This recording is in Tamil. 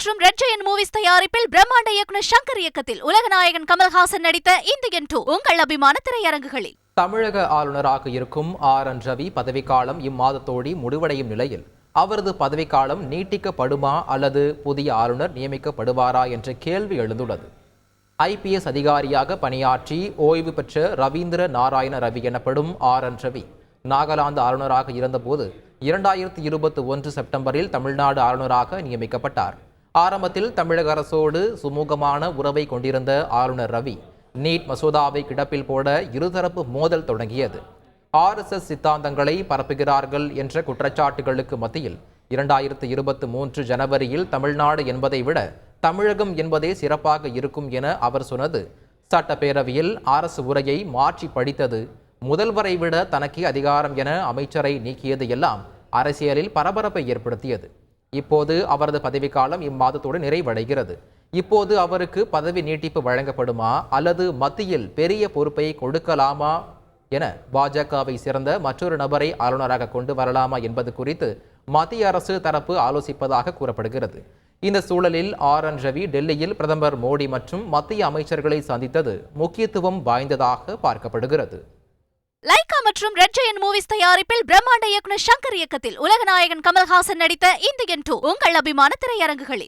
மற்றும் ரெட் ஜெயன் மூவிஸ் தயாரிப்பில் பிரம்மாண்ட இயக்குனர் சங்கர் இயக்கத்தில் உலகநாயகன் கமல்ஹாசன் நடித்த இந்தியன் டூ உங்கள் அபிமான திரையரங்குகளில். தமிழக ஆளுநராக இருக்கும் ஆர். என். ரவி பதவிக்காலம் இம்மாதத்தோடி முடிவடையும் நிலையில் அவரது பதவிக்காலம் நீட்டிக்கப்படுமா அல்லது புதிய ஆளுநர் நியமிக்கப்படுவாரா என்ற கேள்வி எழுந்துள்ளது. ஐபிஎஸ் அதிகாரியாக பணியாற்றி ஓய்வு பெற்ற ரவீந்திர நாராயண ரவி எனப்படும் ஆர். என். ரவி நாகாலாந்து ஆளுநராக இருந்தபோது இரண்டாயிரத்தி இருபத்தி ஒன்று செப்டம்பரில் தமிழ்நாடு ஆளுநராக நியமிக்கப்பட்டார். ஆரம்பத்தில் தமிழக அரசோடு சுமூகமான உறவை கொண்டிருந்த ஆளுநர் ரவி நீட் மசோதாவை கிடப்பில் போட இருதரப்பு மோதல் தொடங்கியது. ஆர்எஸ்எஸ் சித்தாந்தங்களை பரப்புகிறார்கள் என்ற குற்றச்சாட்டுகளுக்கு மத்தியில் இரண்டாயிரத்து இருபத்தி மூன்று ஜனவரியில் தமிழ்நாடு என்பதை விட தமிழகம் என்பதே சிறப்பாக இருக்கும் என அவர் சொன்னது. சட்டப்பேரவையில் அரசு உரையை மாற்றி படித்தது முதல்வரை விட தனக்கே அதிகாரம் என அமைச்சரை நீக்கியது எல்லாம் அரசியலில் பரபரப்பை ஏற்படுத்தியது. இப்போது அவரது பதவிக்காலம் இம்மாதத்தோடு நிறைவடைகிறது. இப்போது அவருக்கு பதவி நீட்டிப்பு வழங்கப்படுமா? அல்லது மத்தியில் பெரிய பொறுப்பை கொடுக்கலாமா? என பாஜகவை சேர்ந்த மற்றொரு நபரை ஆளுநராக கொண்டு வரலாமா என்பது குறித்து மத்திய அரசு தரப்பு ஆலோசிப்பதாக கூறப்படுகிறது. இந்த சூழலில் ஆர். என். ரவி டெல்லியில் பிரதமர் மோடி மற்றும் மத்திய அமைச்சர்களை சந்தித்தது முக்கியத்துவம் வாய்ந்ததாக பார்க்கப்படுகிறது. லைக் மற்றும் ரெட் ஜெயன் மூவிஸ் தயாரிப்பில் பிரம்மாண்ட இயக்குனர் சங்கர் இயக்கத்தில் உலகநாயகன் கமல்ஹாசன் நடித்த இந்தியன் டூ உங்கள் அபிமான திரையரங்குகளில்.